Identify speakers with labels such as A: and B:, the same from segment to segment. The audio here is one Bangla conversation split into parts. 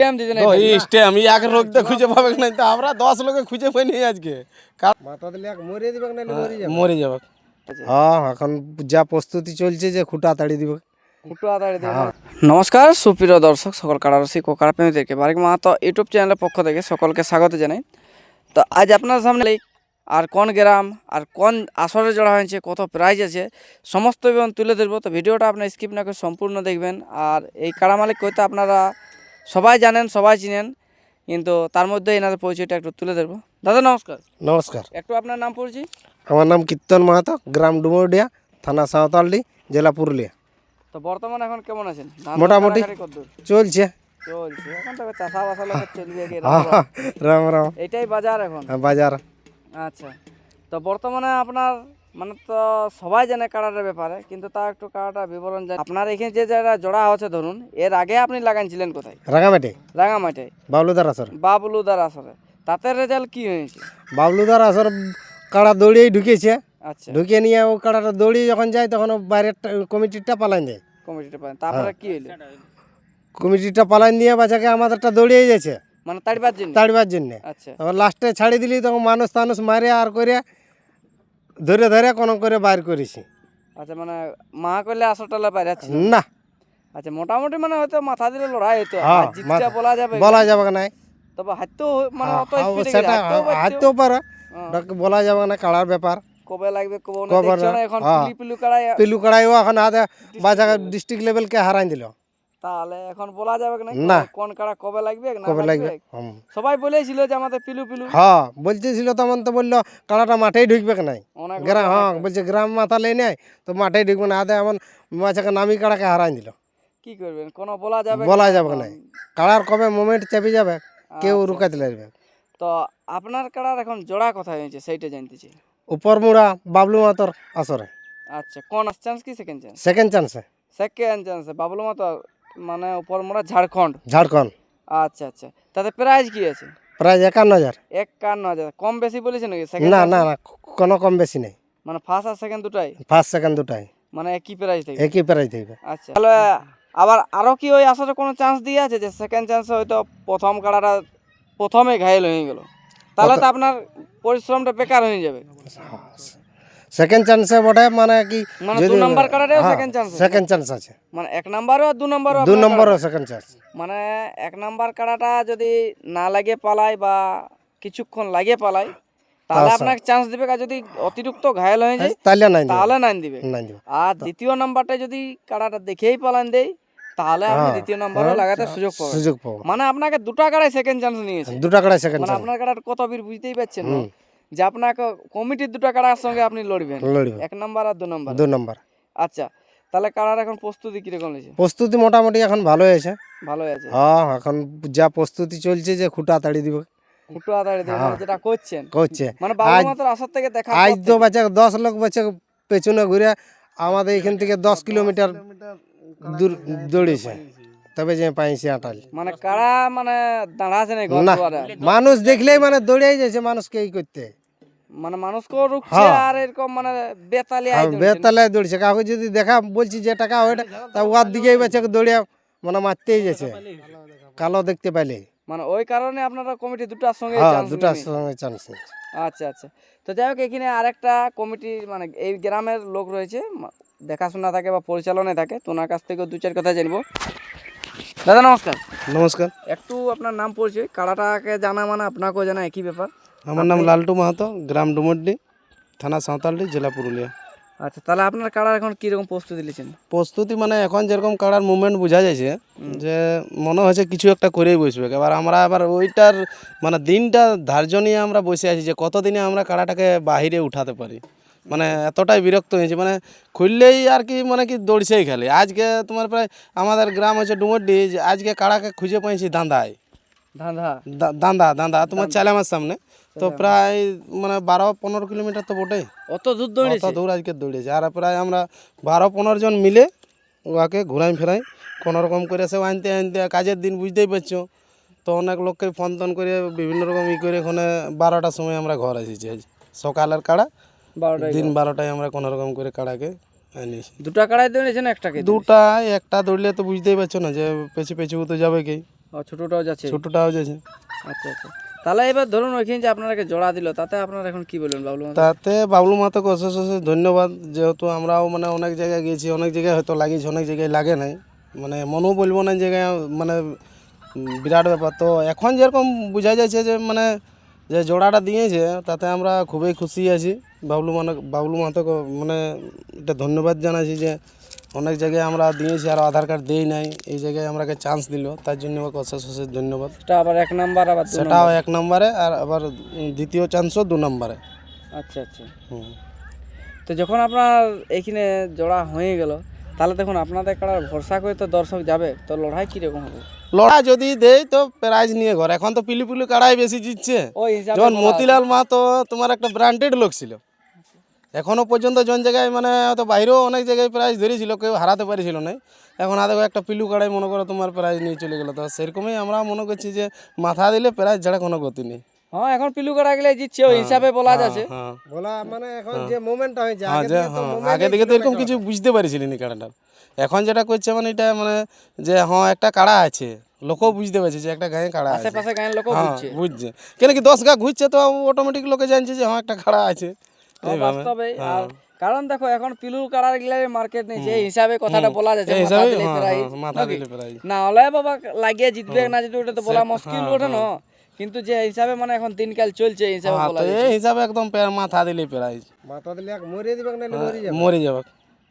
A: স্ট্যাম্প দিতে নাই
B: এক লোক তো খুঁজে পাবে না তো আমরা দশ লোকে খুঁজে পাইনি আজকে।
C: মাথা দিলে এক মরিয়ে দিবে না মরে যাবে
B: মরে যাবে
C: হ্যাঁ এখন যা প্রস্তুতি চলছে যে খুঁটা তাড়ি দিবে।
A: ফুটো নমস্কার সুপ্রিয় দর্শক সকল বারিক মাহাতো ইউটিউব চ্যানেলের পক্ষ থেকে সকলকে স্বাগত জানাই। তো আজ আপনার সামনে আর কোন গ্রাম আর কোন আসরে জড়া হয়েছে কত প্রাইজ আছে সমস্ত বিবরণ তুলে ধরবো। তো ভিডিওটা আপনার স্কিপ না করে সম্পূর্ণ দেখবেন। আর এই কারা মালিক কইতে আপনারা সবাই জানেন সবাই চিনেন কিন্তু তার মধ্যে এনাদের পরিচয়টা একটু তুলে ধরবো। দাদা নমস্কার।
C: নমস্কার।
A: একটু আপনার নাম পড়ছি
C: আমার নাম কীর্তন মাহাতো গ্রাম ডুমুরডিয়া থানা সাঁওতালডি জেলা পুরুলিয়া।
A: তো বর্তমানে এখন কেমন আছেন?
C: মোটামুটি। চলছে।
A: চলছে এখন তো চলবে
C: রাম রাম।
A: এটাই বাজার এখন?
C: হ্যাঁ, বাজার।
A: আচ্ছা। তো বর্তমানে আপনার মানে তো সবাই জানে কাড়াটার ব্যাপারে কিন্তু তা একটু কাড়াটা বিবরণ জানি। আপনার এখানে যে যারা জোড়া হচ্ছে ধরুন এর আগে আপনি লাগাইছিলেন কোথায়?
C: রাঙামাটি।
A: রাঙামাটে।
C: বাবলুদার আসর।
A: বাবলুদার আসরে। তাতে রেজাল্ট কি হয়েছে?
C: বাবলুদার আসর কাড়া দৌড়িয়েই ঢুকেছে।
A: আচ্ছা।
C: ঢুকিয়ে নিয়ে ও কাড়াটা দৌড়িয়ে যখন যায় তখন বাইরের কমিটিটা পালাইন দেয়।
A: কমিটিটা পান তারপরে কি হইল?
C: কমিটিটা পালাইন দিয়ে বাচ্চাকে আমাদেরটা দৌড়িয়ে যাচ্ছে
A: মানে তাড়িবার জন্য?
C: তাড়িবার জন্যে।
A: আচ্ছা।
C: তখন লাস্টে ছাড়ি দিলি তখন মানুষ টানুষ মারে আর করে ধরে ধরে কোনো করে বাইর করেছি।
A: আচ্ছা মানে মা করলে আসরটা পাইরে
C: না?
A: আচ্ছা মোটামুটি মানে হয়তো মাথা দিলে লড়াই হতো
C: হ্যাঁ,
A: জিতটা বলা যাবে
C: বলা যাবে না
A: তবে হাইতো মানে অত
C: হ্যাঁ,
A: স্পিডে
C: সেটা হাঁটতেও পারে।
A: হ্যাঁ।
C: বলা যাবে না কাড়ার ব্যাপার।
A: কবে লাগবে কবে না এখন
C: হ্যাঁ।
A: পিলু কাড়াই
C: পিলু কড়াইও এখন হাতে বাজার ডিস্ট্রিক্ট লেভেলকে হারাই দিল।
A: তাহলে এখন বলা যাবে না
C: না।
A: কোন কাড়া কবে লাগবে না
C: কবে লাগবে?
A: সবাই বলেছিল যে আমাদের পিলু পিলু।
C: হ্যাঁ বলতেছিল তখন তো বলল কাড়াটা মাঠেই ঢুকবে নাই?
A: অনেক
C: গ্রাম হ্যাঁ বলছে গ্রাম মাথা লেই নেয় তো মাঠেই ঢুকবে না। হাতে এমন বাচ্চাকে নামি কাড়াকে হারাই দিল।
A: কি করবেন? কোনো বলা যাবে
C: বলা যাবে না কাড়ার কবে মোমেন্ট চেপে যাবে কেউ রুকাতে লাগবে।
A: তো আপনার কাড়ার এখন জোড়া কথা হয়েছে সেইটা জানতেছি
C: উপর মুড়া বাবলু মাতর আসরে।
A: আচ্ছা কোন চান্স কি সেকেন্ড চান্স
C: সেকেন্ড চান্সে
A: সেকেন্ড চান্স বাবলু মাতো মানে উপর মোড়া ঝাড়খণ্ড।
C: ঝাড়খণ্ড।
A: আচ্ছা আচ্ছা। তাতে প্রাইজ কি আছে?
C: প্রায় একান্ন হাজার।
A: একান্ন হাজার। কম বেশি বলেছে নাকি? সেকেন্ড
C: না না না কোনো কম বেশি নেই।
A: মানে ফার্স্ট আর সেকেন্ড দুটাই?
C: ফার্স্ট সেকেন্ড দুটাই।
A: মানে একই প্রাইজ থেকে
C: একই প্রাইজ থাকবে।
A: আচ্ছা তাহলে আবার আরও কি ওই আসলে কোনো চান্স দিয়ে আছে যে সেকেন্ড চান্সে হয়তো প্রথম কাড়াটা প্রথমে ঘায়েল হয়ে গেল? তাহলে তো আপনার পরিশ্রমটা বেকার হয়ে যাবে।
C: সেকেন্ড চান্সে বটে মানে কি
A: মানে দু নাম্বার কাড়াটাও সেকেন্ড চান্স
C: সেকেন্ড চান্স আছে।
A: মানে এক নাম্বারও আর দু নাম্বারও
C: দু
A: আপনার
C: সেকেন্ড চান্স
A: মানে এক নাম্বার কাড়াটা যদি না লাগে পালায় বা কিছুক্ষণ লাগে পালায় তাহলে আপনাকে চান্স দিবে আর যদি অতিরিক্ত ঘায়েল হয়ে যায়
C: তাহলে নাই দিবে।
A: তাহলে নাইন দিবে।
C: নাই দিবে।
A: আর দ্বিতীয় নাম্বারটা যদি কাড়াটা দেখেই পালান দেয় তাহলে আপনি দ্বিতীয় নাম্বারও লাগাতে সুযোগ পাবেন।
C: সুযোগ পাবো।
A: মানে আপনাকে দুটা কাড়াই সেকেন্ড চান্স নিয়েছে।
C: দুটা কাড়াই সেকেন্ড
A: মানে
C: চান্স
A: আপনার কাড়ার কত বীর বুঝতেই পারছেন না। যে আপনাকে কমিটির দুটো কাড়ার সঙ্গে আপনি লড়বেন। এক নাম্বার আর দু নাম্বার।
C: দু নম্বর।
A: আচ্ছা তাহলে কাড়ার এখন প্রস্তুতি কীরকম হয়েছে?
C: প্রস্তুতি মোটামুটি এখন ভালো হয়েছে।
A: ভালো আছে
C: হ্যাঁ এখন যা প্রস্তুতি চলছে যে খুঁটা তাড়ি দিবে।
A: ফুটো আদাড়ি দিয়ে মানে যেটা করছেন।
C: করছে।
A: মানে বাবু মাত্র আসার থেকে দেখা
C: আজ তো বাচ্চা দশ লোক বাচ্চা পেছনে ঘুরে আমাদের এখান থেকে দশ কিলোমিটার দূর দৌড়েছে। তবে যে পাইছি আটাল।
A: মানে কারা মানে দাঁড়াছে না।
C: মানুষ দেখলেই মানে দৌড়েই যাচ্ছে মানুষকে এই করতে।
A: মানে মানুষকেও রুখছে আর এরকম মানে বেতালি আই।
C: বেতালায় দৌড়ছে কাউকে যদি দেখা বলছি যে টাকা ওইটা তা ওয়ার দিকেই বাচ্চাকে দৌড়িয়ে মানে মারতেই যাচ্ছে কালো দেখতে পাইলে।
A: মানে ওই কারণে আপনারা কমিটি দুটার সঙ্গে
C: হ্যাঁ দুটার সঙ্গে চান্স
A: আচ্ছা আচ্ছা। তো যাই হোক এখানে আরেকটা কমিটি মানে এই গ্রামের লোক রয়েছে দেখাশোনা থাকে বা পরিচালনায় থাকে তো ওনার কাছ থেকেও দু চার কথা জানব। দাদা নমস্কার।
B: নমস্কার।
A: একটু আপনার নাম পরিচয় কাড়াটাকে জানা মানে আপনাকেও জানা একই ব্যাপার।
B: আমার নাম লালটু মাহাতো গ্রাম ডুমুরডি থানা সাঁওতালডি জেলা পুরুলিয়া।
A: আচ্ছা তাহলে আপনার কাড়ার এখন কীরকম প্রস্তুতি নিয়েছেন
B: প্রস্তুতি মানে এখন যেরকম কাড়ার মুভমেন্ট বোঝা যাচ্ছে যে মনে হচ্ছে কিছু একটা করেই বসবে। এবার আমরা আবার ওইটার মানে দিনটা ধার্য নিয়ে আমরা বসে আছি যে কতদিনে আমরা কাড়াটাকে বাহিরে উঠাতে পারি। মানে এতটাই বিরক্ত হয়েছে মানে খুললেই আর কি মানে কি দৌড়ছেই খেলে। আজকে তোমার প্রায় আমাদের গ্রাম হচ্ছে ডুমুরডি যে আজকে কাড়াকে খুঁজে পেয়েছি দান্দায়।
A: ধাঁধা
B: দা- দান্দা দান্দা। তোমার চালামার সামনে। তো প্রায় মানে বারো পনেরো কিলোমিটার তো বটেই।
A: অত দূর দৌড়েছে?
B: অত দূর আজকে দৌড়েছে। আর প্রায় আমরা বারো পনেরো জন মিলে ওকে ঘুরাই ফেরাই। কোনো রকম করে সে আনতে আনতে কাজের দিন বুঝতেই পারছ। তো অনেক লোককে ফোন টোন করে বিভিন্ন রকম ই করে ওখানে বারোটার সময় আমরা ঘর এসেছি আজ সকালের কাড়া দিন বারোটায় আমরা কোনো রকম করে কাড়াকে আনিয়েছি।
A: দুটা কাড়াই দৌড়েছেন একটাকে
B: দুটা একটা দৌড়লে তো বুঝতেই পারছ না যে পেছে পেছে তো যাবে কি।
A: ছোটটাও যাচ্ছে?
B: ছোটটাও যাচ্ছে।
A: আচ্ছা আচ্ছা। তাহলে এবার ধরুন ওইখানে যে আপনাকে জোড়া দিল, তাতে আপনারা এখন কি বলবেন বাবলু?
B: তাতে বাবলু মাতাকে অশেষ অশেষ ধন্যবাদ, যেহেতু আমরাও মানে অনেক জায়গায় গিয়েছি, অনেক জায়গায় হয়তো লাগিয়েছি, অনেক জায়গায় লাগে নাই। মানে মনেও বলব না জায়গায় মানে বিরাট ব্যাপার। তো এখন যেরকম বোঝা যাচ্ছে যে মানে যে জোড়াটা দিয়েছে, তাতে আমরা খুবই খুশি আছি। বাবলু মানে বাবলু মাতাকে মানে এটা ধন্যবাদ জানাচ্ছি যে অনেক জায়গায় আমরা দিয়েছি আর আধার কার্ড দেই নাই এই জায়গায় আমাকে চান্স দিল তার জন্য অশেষ অশেষ ধন্যবাদ।
A: সেটা আবার এক নাম্বার আবার
B: সেটাও এক নম্বরে আর আবার দ্বিতীয় চান্সও দু নম্বরে।
A: আচ্ছা আচ্ছা।
B: হুম।
A: তো যখন আপনার এইখানে জোড়া হয়ে গেল তাহলে দেখুন আপনাদের কাড়ার ভরসা করে তো দর্শক যাবে তো লড়াই কীরকম হবে?
B: লড়া যদি দেয় তো প্রাইজ নিয়ে ঘর। এখন তো পিলি পিলি কাড়াই বেশি জিতছে।
A: ওই
B: যেমন মতিলাল মা তো তোমার একটা ব্র্যান্ডেড লোক ছিল। এখনও পর্যন্ত জন জায়গায় মানে হয়তো বাইরেও অনেক জায়গায় প্রাইজ ধরেছিল কেউ হারাতে পারেছিল না এখন আদৌ একটা পিলু কাড়াই মনে করো তোমার প্রাইজ নিয়ে চলে গেলো। তো সেরকমই আমরা মনে করছি যে মাথা দিলে প্রাইজ ছাড়া কোনো গতি নেই।
A: হ্যাঁ এখন পিলু কাড়া গেলে জিতছে ওই হিসাবে বলা যাচ্ছে।
B: হ্যাঁ।
C: বলা মানে এখন যে মোমেন্টটা হয়েছে
B: হ্যাঁ
C: আগে তো
B: হ্যাঁ এরকম কিছু বুঝতে পারিছিলি নি কাড়াটার এখন যেটা করছে মানে এটা মানে যে হ্যাঁ একটা কাড়া আছে লোকও বুঝতে পারছে যে একটা গায়ে কাড়া আছে।
A: আশেপাশে গায়ের লোকও
B: হ্যাঁ
A: বুঝছে
B: বুঝছে। কেন কি দশ গা ঘুরছে তো অটোমেটিক লোকে জানছে যে হ্যাঁ একটা খাড়া আছে।
A: হ্যাঁ, বাস্তবে আর কারণ দেখো এখন পিলু কাড়ার গেলে মার্কেট নেই সেই হিসাবে কথাটা বলা যাচ্ছে মাথা
B: হ্যাঁ, হ্যাঁ, মাথা দিলে প্রাইজ
A: না হলে বাবা লাগিয়ে জিতবে না জিতবে ওটা তো বলা মুশকিল ওঠে না কিন্তু যে হিসাবে মানে এখন দিনকাল চলছে এই হিসাবে
B: হ্যাঁ
A: বলা
B: তো
A: যাচ্ছে।
B: এই হিসাবে একদম পে- মাথা দিলে প্রাইজ
C: মাথা দিলে এক মরিয়ে দিবে না মরে যাবে।
B: মরে যাবে।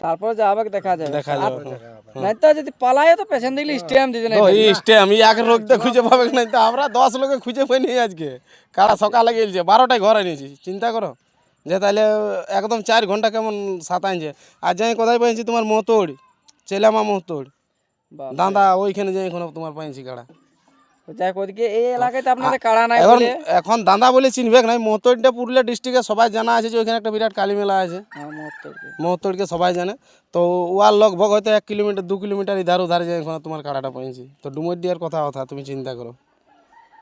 A: তারপর যা হবে দেখা যাবে।
B: দেখা যাবে
A: নাই তো যদি পালায় তো পেছন দিলে স্টেম দিতে নাই
B: তো এই স্টেম এই এক লোকতে খুঁজে পাবে নাই তো আমরা দশ লোকে খুঁজে পাইনি আজকে। কারা সকালে গেলছে? বারোটায় ঘরে নিয়েছি চিন্তা করো। যে তাহলে একদম চার ঘণ্টা কেমন সাতাইছে আর যাই কোথায় পাইছি তোমার মোতোড় চেলামা মোতোড়। দাদা ওইখানে যাই এখন তোমার পাইছি কাড়া।
A: যাই ওদিকে এই আপনাদের কাড়া নাই
B: এখন এখন দাদা বলে চিনবে নাই মহতোড়টা পুরুলিয়া ডিস্ট্রিক্টে সবাই জানা আছে যে ওইখানে একটা বিরাট কালী মেলা আছে।
A: হ্যাঁ।
B: মহতোড়কে সবাই জানে। তো ওয়ার লগভগ হয়তো এক কিলোমিটার দু কিলোমিটার ইধার উধার যায় এখন তোমার কাড়াটা পেয়েছি তো ডুমর দিয়ার কথা কথা তুমি চিন্তা করো।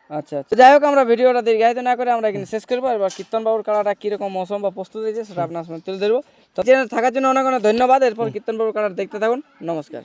A: আচ্ছা, আচ্ছা। যাই হোক আমরা ভিডিওটা দীর্ঘায়িত না করে আমরা এখানে শেষ করব। এবার কীর্তন বাবুর কালাটা কীরকম মৌসুম বা প্রস্তুত হয়েছে সেটা আপনার সামনে তুলে ধরবো। তো থাকার জন্য অনেক অনেক ধন্যবাদ। এরপর কীর্তন বাবুর কালাটা দেখতে থাকুন। নমস্কার।